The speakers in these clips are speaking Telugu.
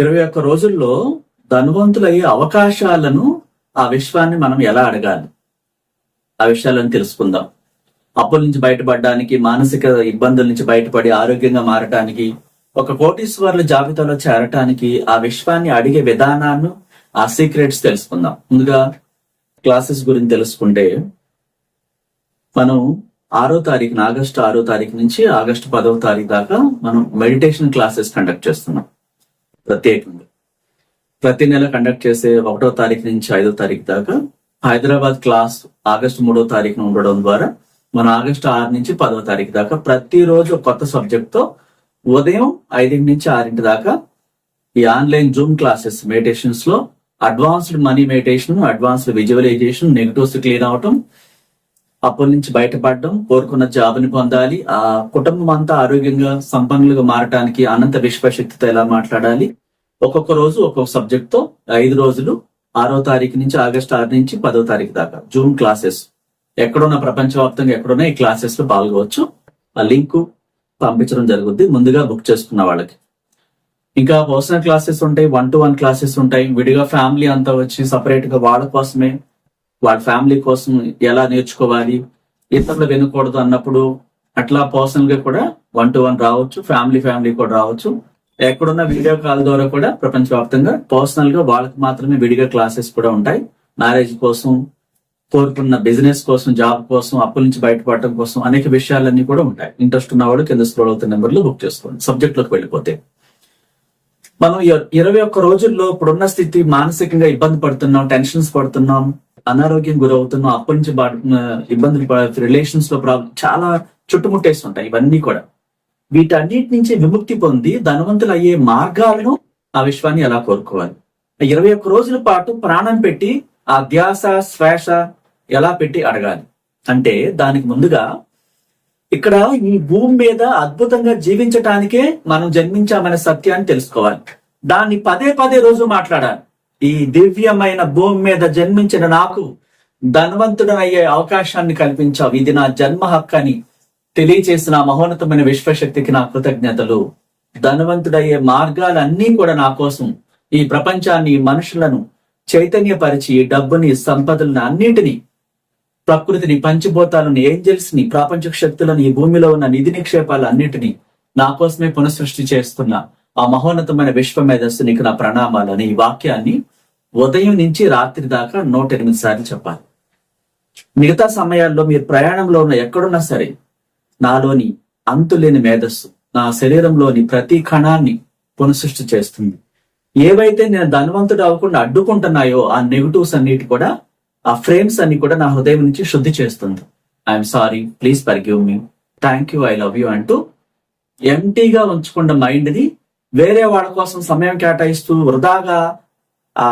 ఇరవై ఒక్క రోజుల్లో ధనవంతులయ్యే అవకాశాలను ఆ విశ్వాన్ని మనం ఎలా అడగాలి? ఆ విషయాలను తెలుసుకుందాం. అప్పుల నుంచి బయటపడడానికి మానసిక ఇబ్బందుల నుంచి బయటపడి ఆరోగ్యంగా మారటానికి ఒక కోటీశ్వర్ల జాబితాలో చేరటానికి ఆ విశ్వాన్ని అడిగే విధానాన్ని ఆ సీక్రెట్స్ తెలుసుకుందాం. ముందుగా క్లాసెస్ గురించి తెలుసుకుంటే మనం ఆరో తారీఖున ఆగస్టు ఆరో తారీఖు నుంచి ఆగస్టు పదవ తారీఖు దాకా మనం మెడిటేషన్ క్లాసెస్ కండక్ట్ చేస్తున్నాం. ప్రత్యేకంగా. ప్రతి నెల కండక్ట్ చేసే ఒకటో తారీఖు నుంచి ఐదో తారీఖు దాకా హైదరాబాద్ క్లాస్ ఆగస్టు మూడో తారీఖున ఉండడం ద్వారా మన ఆగస్టు ఆరు నుంచి పదవ తారీఖు దాకా ప్రతిరోజు కొత్త సబ్జెక్ట్తో ఉదయం ఐదింటి నుంచి ఆరింటి దాకా ఈ online Zoom classes మెడిటేషన్స్లో advanced money meditation advanced visualization negatives clean అవటం అప్పుల నుంచి బయటపడడం కోరుకున్న జాబ్ని పొందాలి ఆ కుటుంబం అంతా ఆరోగ్యంగా సంపన్నులుగా మారటానికి అనంత విశ్వశక్తితో ఎలా మాట్లాడాలి? ఒక్కొక్క రోజు ఒక్కొక్క సబ్జెక్ట్తో ఐదు రోజులు ఆరో తారీఖు నుంచి ఆగస్ట్ ఆరు నుంచి పదో తారీఖు దాకా. జూమ్ క్లాసెస్ ఎక్కడున్న ప్రపంచవ్యాప్తంగా ఎక్కడున్నా ఈ క్లాసెస్లో పాల్గొవచ్చు. ఆ లింక్ పంపించడం జరుగుద్ది. ముందుగా బుక్ చేసుకున్న వాళ్ళకి. ఇంకా పర్సనల్ క్లాసెస్ ఉంటాయి వన్ టు వన్ క్లాసెస్ ఉంటాయి. విడిగా ఫ్యామిలీ అంతా వచ్చి సపరేట్గా వాళ్ళ కోసమే వాళ్ళ ఫ్యామిలీ కోసం ఎలా నేర్చుకోవాలి ఇతరులు వినకూడదు అన్నప్పుడు అట్లా పర్సనల్గా కూడా వన్ టు వన్ రావచ్చు ఫ్యామిలీ ఫ్యామిలీ కూడా రావచ్చు. ఎక్కడున్న వీడియో కాల్ ద్వారా కూడా ప్రపంచవ్యాప్తంగా పర్సనల్గా వాళ్ళకి మాత్రమే విడిగా క్లాసెస్ కూడా ఉంటాయి. మ్యారేజ్ కోసం కోరుకున్న బిజినెస్ కోసం జాబ్ కోసం అప్పుల నుంచి బయటపడటం కోసం అనేక విషయాలన్నీ కూడా ఉంటాయి. ఇంట్రెస్ట్ ఉన్నవాడు కింద స్క్రోల్ అవుతున్న నెంబర్లు బుక్ చేసుకోండి. సబ్జెక్ట్లోకి వెళ్ళిపోతే. మనం ఇరవై ఒక్క రోజుల్లో ఇప్పుడున్న స్థితి మానసికంగా ఇబ్బంది పడుతున్నాం టెన్షన్స్ పడుతున్నాం అనారోగ్యం గురవుతున్నాం అప్పటి నుంచి ఇబ్బందులు రిలేషన్స్లో ప్రాబ్లం చాలా చుట్టుముట్టేసి ఉంటాయి ఇవన్నీ కూడా. వీటన్నిటి నుంచి విముక్తి పొంది ధనవంతులు అయ్యే మార్గాలను ఆ విశ్వాన్ని ఎలా కోరుకోవాలి? ఇరవై ఒక్క రోజుల పాటు ప్రాణం పెట్టి ఆ ధ్యాస శ్వాస ఎలా పెట్టి అడగాలి? అంటే దానికి ముందుగా ఇక్కడ ఈ భూమి మీద అద్భుతంగా జీవించటానికే మనం జన్మించామనే సత్యాన్ని తెలుసుకోవాలి. దాన్ని పదే పదే రోజు మాట్లాడాలి. ఈ దివ్యమైన భూమి మీద జన్మించిన నాకు ధనవంతుడనయ్యే అవకాశాన్ని కల్పించావు. ఇది నా జన్మ హక్కు అని తెలియచేసిన మహోన్నతమైన విశ్వశక్తికి నా కృతజ్ఞతలు. ధనవంతుడయ్యే మార్గాలన్నీ కూడా నా కోసం ఈ ప్రపంచాన్ని మనుషులను చైతన్యపరిచి డబ్బుని సంపదలను అన్నింటినీ ప్రకృతిని పంచభూతాలను ఏంజల్స్ని శక్తులను ఈ భూమిలో ఉన్న నిధి నిక్షేపాలు అన్నిటినీ నా కోసమే పునఃసృష్టి చేస్తున్న ఆ మహోన్నతమైన విశ్వ మేధస్సు నీకు నా ప్రణామాలని ఈ వాక్యాన్ని ఉదయం నుంచి రాత్రి దాకా నూట ఎనిమిది సార్లు చెప్పాలి. మిగతా సమయాల్లో మీరు ప్రయాణంలో ఉన్న ఎక్కడున్నా సరే నాలోని అంతులేని మేధస్సు నా శరీరంలోని ప్రతి కణాన్ని పునఃసృష్టి చేస్తుంది. ఏవైతే నేను ధనవంతుడు అవ్వకుండా అడ్డుకుంటున్నాయో ఆ నెగటివ్స్ అన్నిటి కూడా ఆ ఫ్రేమ్స్ అన్ని కూడా నా హృదయం నుంచి శుద్ధి చేస్తుంది. I'm sorry please forgive me thank you I love you అంటూ ఎంటీగా ఉంచుకున్న మైండ్ని వేరే వాళ్ళ కోసం సమయం కేటాయిస్తూ వృధాగా ఆ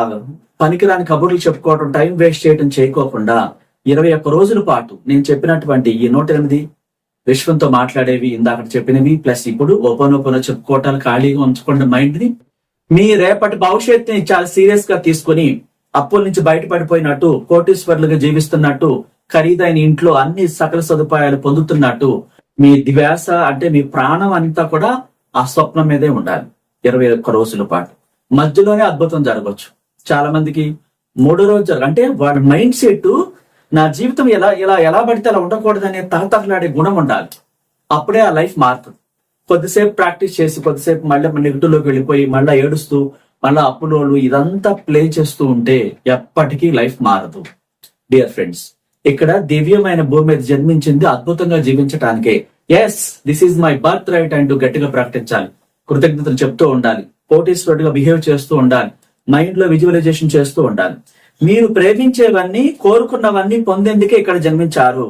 పనికిరాని కబుర్లు చెప్పుకోవడం టైం వేస్ట్ చేయడం చేయకోకుండా ఇరవై ఒక్క రోజుల పాటు నేను చెప్పినటువంటి ఈ నూట ఎనిమిది విశ్వంతో మాట్లాడేవి ఇందాక చెప్పినవి ప్లస్ ఇప్పుడు ఓపెన్ ఓపెన్ చెప్పుకోవటాలు ఖాళీగా ఉంచుకోండి మైండ్ని మీ రేపటి భవిష్యత్తుని చాలా సీరియస్గా తీసుకుని అప్పుల నుంచి బయటపడిపోయినట్టు కోటీశ్వర్లుగా జీవిస్తున్నట్టు ఖరీదైన ఇంట్లో అన్ని సకల సదుపాయాలు పొందుతున్నట్టు మీ దివ్యాస అంటే మీ ప్రాణం అంతా కూడా ఆ స్వప్నం మీదే ఉండాలి. ఇరవై ఒక్క రోజుల పాటు. మధ్యలోనే అద్భుతం జరగవచ్చు. చాలా మందికి మూడో రోజు జరగ అంటే వాడి మైండ్ సెట్ నా జీవితం ఎలా ఎలా ఎలా పడితే అలా ఉండకూడదనే తహతహలాడే గుణం ఉండాలి. అప్పుడే ఆ లైఫ్ మారుతుంది. కొద్దిసేపు ప్రాక్టీస్ చేసి కొద్దిసేపు మళ్ళీ నెగిటివ్లోకి వెళ్ళిపోయి మళ్ళీ ఏడుస్తూ మళ్ళీ అప్పులోళ్ళు ఇదంతా ప్లే చేస్తూ ఉంటే ఎప్పటికీ లైఫ్ మారదు. డియర్ ఫ్రెండ్స్ ఇక్కడ దివ్యమైన భూమి మీద జన్మించింది అద్భుతంగా జీవించటానికే. Yes this is my birth right అంటూ గట్టిగా ప్రకటించాలి. కృతజ్ఞతలు చెప్తూ ఉండాలి. కోటీశ్వరుడిగా బిహేవ్ చేస్తూ ఉండాలి. మైండ్లో విజువలైజేషన్ చేస్తూ ఉండాలి. మీరు ప్రేమించేవన్నీ కోరుకున్నవన్నీ పొందేందుకే ఇక్కడ జన్మించారు.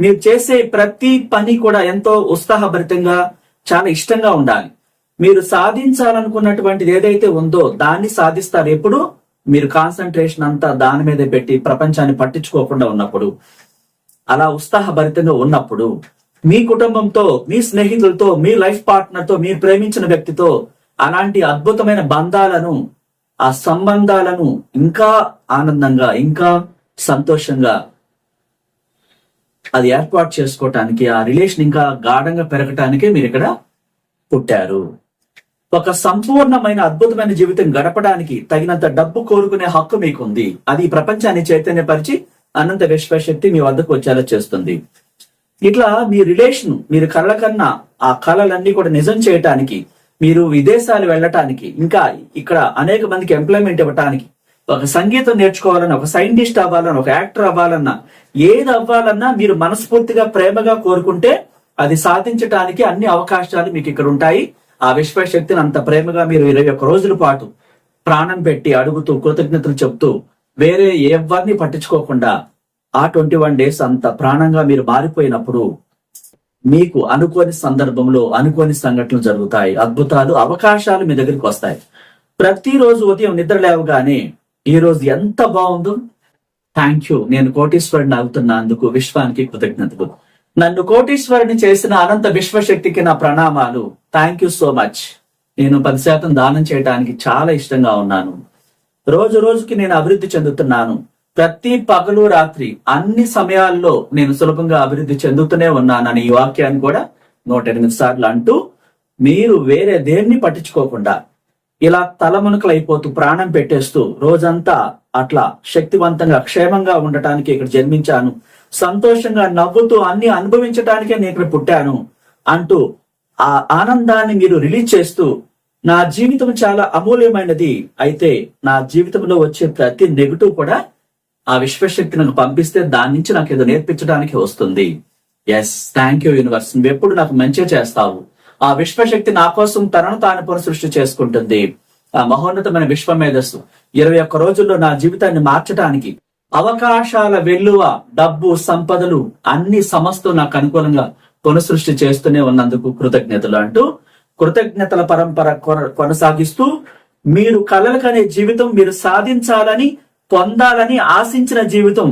మీరు చేసే ప్రతి పని కూడా ఎంతో ఉత్సాహభరితంగా చాలా ఇష్టంగా ఉండాలి. మీరు సాధించాలనుకున్నటువంటిది ఏదైతే ఉందో దాన్ని సాధిస్తారు. ఎప్పుడు? మీరు కాన్సన్ట్రేషన్ అంతా దాని మీద పెట్టి ప్రపంచాన్ని పట్టించుకోకుండా ఉన్నప్పుడు. అలా ఉత్సాహభరితంగా ఉన్నప్పుడు మీ కుటుంబంతో మీ స్నేహితులతో మీ లైఫ్ పార్ట్నర్తో మీరు ప్రేమించిన వ్యక్తితో అలాంటి అద్భుతమైన బంధాలను ఆ సంబంధాలను ఇంకా ఆనందంగా ఇంకా సంతోషంగా అది ఏర్పాటు చేసుకోవటానికి ఆ రిలేషన్ ఇంకా గాఢంగా పెరగటానికే మీరు ఇక్కడ పుట్టారు. ఒక సంపూర్ణమైన అద్భుతమైన జీవితం గడపడానికి తగినంత డబ్బు కోరుకునే హక్కు మీకుంది. అది ప్రపంచాన్ని చైతన్యపరిచి అనంత విశ్వశక్తి మీ వద్దకు వచ్చేలా చేస్తుంది. ఇట్లా మీ రిలేషన్ మీరు కళ్ళ కన్నా ఆ కళలన్నీ కూడా నిజం చేయటానికి మీరు విదేశాలు వెళ్ళటానికి ఇంకా ఇక్కడ అనేక మందికి ఎంప్లాయ్మెంట్ ఇవ్వటానికి ఒక సంగీతం నేర్చుకోవాలన్నా ఒక సైంటిస్ట్ అవ్వాలన్నా ఒక యాక్టర్ అవ్వాలన్నా ఏది అవ్వాలన్నా మీరు మనస్ఫూర్తిగా ప్రేమగా కోరుకుంటే అది సాధించటానికి అన్ని అవకాశాలు మీకు ఇక్కడ ఉంటాయి. ఆ విశ్వశక్తిని అంత ప్రేమగా మీరు ఇరవై ఒక్క రోజుల పాటు ప్రాణం పెట్టి అడుగుతూ కృతజ్ఞతలు చెప్తూ వేరే ఎవరిని పట్టించుకోకుండా ఆ ట్వంటీ వన్ డేస్ అంత ప్రాణంగా మీరు మారిపోయినప్పుడు మీకు అనుకోని సందర్భంలో అనుకోని సంఘటనలు జరుగుతాయి. అద్భుతాలు అవకాశాలు మీ దగ్గరికి వస్తాయి. ప్రతిరోజు ఉదయం నిద్ర లేవగానే ఈ రోజు ఎంత బాగుందో థ్యాంక్ యూ నేను కోటీశ్వరుని అవుతున్నందుకు విశ్వానికి కృతజ్ఞతలు. నన్ను కోటీశ్వరుని చేసిన అనంత విశ్వశక్తికి నా ప్రణామాలు. థ్యాంక్ యూ సో మచ్ నేను పది శాతం దానం చేయడానికి చాలా ఇష్టంగా ఉన్నాను. రోజు రోజుకి నేను అభివృద్ధి చెందుతున్నాను. ప్రతి పగలు రాత్రి అన్ని సమయాల్లో నేను సులభంగా అభివృద్ధి చెందుతూనే ఉన్నానని ఈ వాక్యాన్ని కూడా నూట ఎనిమిది సార్లు అంటూ మీరు వేరే దేన్ని పట్టించుకోకుండా ఇలా తలమునకలు అయిపోతూ ప్రాణం పెట్టేస్తూ రోజంతా అట్లా శక్తివంతంగా క్షేమంగా ఉండటానికి ఇక్కడ జన్మించాను. సంతోషంగా నవ్వుతూ అన్ని అనుభవించటానికే నేను ఇక్కడ పుట్టాను అంటూ ఆ ఆనందాన్ని మీరు రిలీజ్ చేస్తూ నా జీవితం చాలా అమూల్యమైనది. అయితే నా జీవితంలో వచ్చే ప్రతి నెగిటివ్ కూడా ఆ విశ్వశక్తి నాకు పంపిస్తే దాని నుంచి నాకు ఏదో నేర్పించడానికి వస్తుంది. ఎస్ థ్యాంక్ యూ యూనివర్స్ ఎప్పుడు నాకు మంచి చేస్తావు. ఆ విశ్వశక్తి నా కోసం తనను తాను పునఃసృష్టి చేసుకుంటుంది. ఆ మహోన్నతమైన విశ్వ మేధస్సు ఇరవై ఒక్క రోజుల్లో నా జీవితాన్ని మార్చడానికి అవకాశాల వెల్లువ డబ్బు సంపదలు అన్ని సమస్తం నాకు అనుకూలంగా పునఃసృష్టి చేస్తూనే ఉన్నందుకు కృతజ్ఞతలు అంటూ కృతజ్ఞతల పరంపర కొన- కొనసాగిస్తూ మీరు కలలు కనే జీవితం మీరు సాధించాలని పొందాలని ఆశించిన జీవితం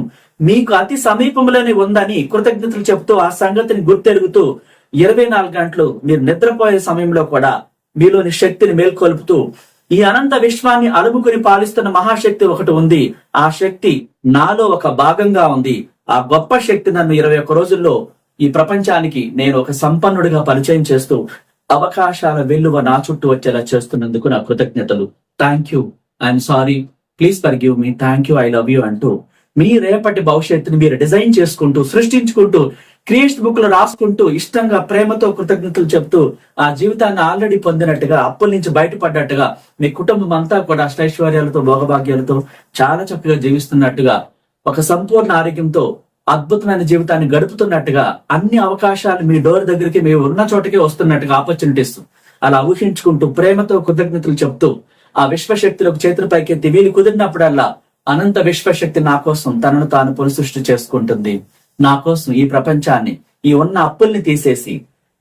మీకు అతి సమీపంలోనే ఉందని కృతజ్ఞతలు చెప్తూ ఆ సంగతిని గుర్తెరుగుతూ ఇరవై నాలుగు గంటలు మీరు నిద్రపోయే సమయంలో కూడా మీలోని శక్తిని మేల్కొల్పుతూ ఈ అనంత విశ్వాన్ని అలుముకుని పాలిస్తున్న మహాశక్తి ఒకటి ఉంది. ఆ శక్తి నాలో ఒక భాగంగా ఉంది. ఆ గొప్ప శక్తి నన్ను ఇరవై ఒక్క రోజుల్లో ఈ ప్రపంచానికి నేను ఒక సంపన్నుడిగా పరిచయం చేస్తూ అవకాశాల వెల్లువ నా చుట్టూ వచ్చేలా చేస్తున్నందుకు నా కృతజ్ఞతలు. Thank you I'm sorry please forgive me thank you I love you అంటూ మీ రేపటి భవిష్యత్తుని మీరు డిజైన్ చేసుకుంటూ సృష్టించుకుంటూ క్రియేషన్ బుక్లో రాసుకుంటూ ఇష్టంగా ప్రేమతో కృతజ్ఞతలు చెప్తూ ఆ జీవితాన్ని ఆల్రెడీ పొందినట్టుగా అప్పుల నుంచి బయటపడ్డట్టుగా మీ కుటుంబం అంతా కూడా అష్టైశ్వర్యాలతో భోగభాగ్యాలతో చాలా చక్కగా జీవిస్తున్నట్టుగా ఒక సంపూర్ణ ఆరోగ్యంతో అద్భుతమైన జీవితాన్ని గడుపుతున్నట్టుగా అన్ని అవకాశాలు మీ డోర్ దగ్గరికి మీ ఉన్న చోటకే వస్తున్నట్టుగా ఆపర్చునిటీస్ అలా ఊహించుకుంటూ ప్రేమతో కృతజ్ఞతలు చెప్తూ ఆ విశ్వశక్తులకు చేతులు పైకెత్తి వీలు కుదిరినప్పుడల్లా అనంత విశ్వశక్తి నా కోసం తనను తాను పునఃసృష్టి చేసుకుంటుంది. నా కోసం ఈ ప్రపంచాన్ని ఈ ఉన్న అప్పుల్ని తీసేసి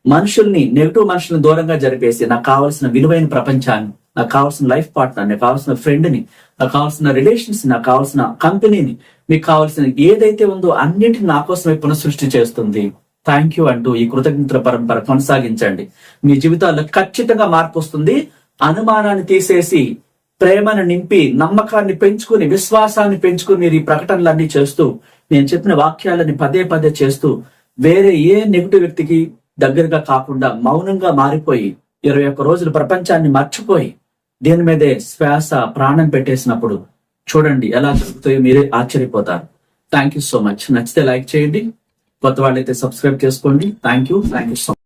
మనుషుల్ని నెగిటివ్ మనుషుల్ని దూరంగా జరిపేసి నాకు కావాల్సిన విలువైన ప్రపంచాన్ని నాకు కావాల్సిన లైఫ్ పార్ట్నర్ నాకు కావాల్సిన ఫ్రెండ్ని నాకు కావాల్సిన రిలేషన్స్ నాకు కావాల్సిన కంపెనీని మీకు కావాల్సిన ఏదైతే ఉందో అన్నిటిని నా కోసమే పునఃసృష్టి చేస్తుంది. థ్యాంక్ యూ అంటూ ఈ కృతజ్ఞతల పరంపర కొనసాగించండి. మీ జీవితాల్లో ఖచ్చితంగా మార్పు వస్తుంది. అనుమానాన్ని తీసేసి ప్రేమను నింపి నమ్మకాన్ని పెంచుకుని విశ్వాసాన్ని పెంచుకుని మీరు ఈ ప్రకటనలన్నీ చేస్తూ నేను చెప్పిన వాక్యాలని పదే పదే చేస్తూ వేరే ఏ నెగిటివ్ వ్యక్తికి దగ్గరగా కాకుండా మౌనంగా మారిపోయి ఇరవై ఒక్క రోజులు ప్రపంచాన్ని మర్చిపోయి దీని మీదే శ్వాస ప్రాణం పెట్టేసినప్పుడు చూడండి ఎలా జరుగుతాయో మీరే ఆశ్చర్యపోతారు. థ్యాంక్ యూ సో మచ్ నచ్చితే లైక్ చేయండి. కొత్త వాళ్ళైతే సబ్స్క్రైబ్ చేసుకోండి. Thank you thank you so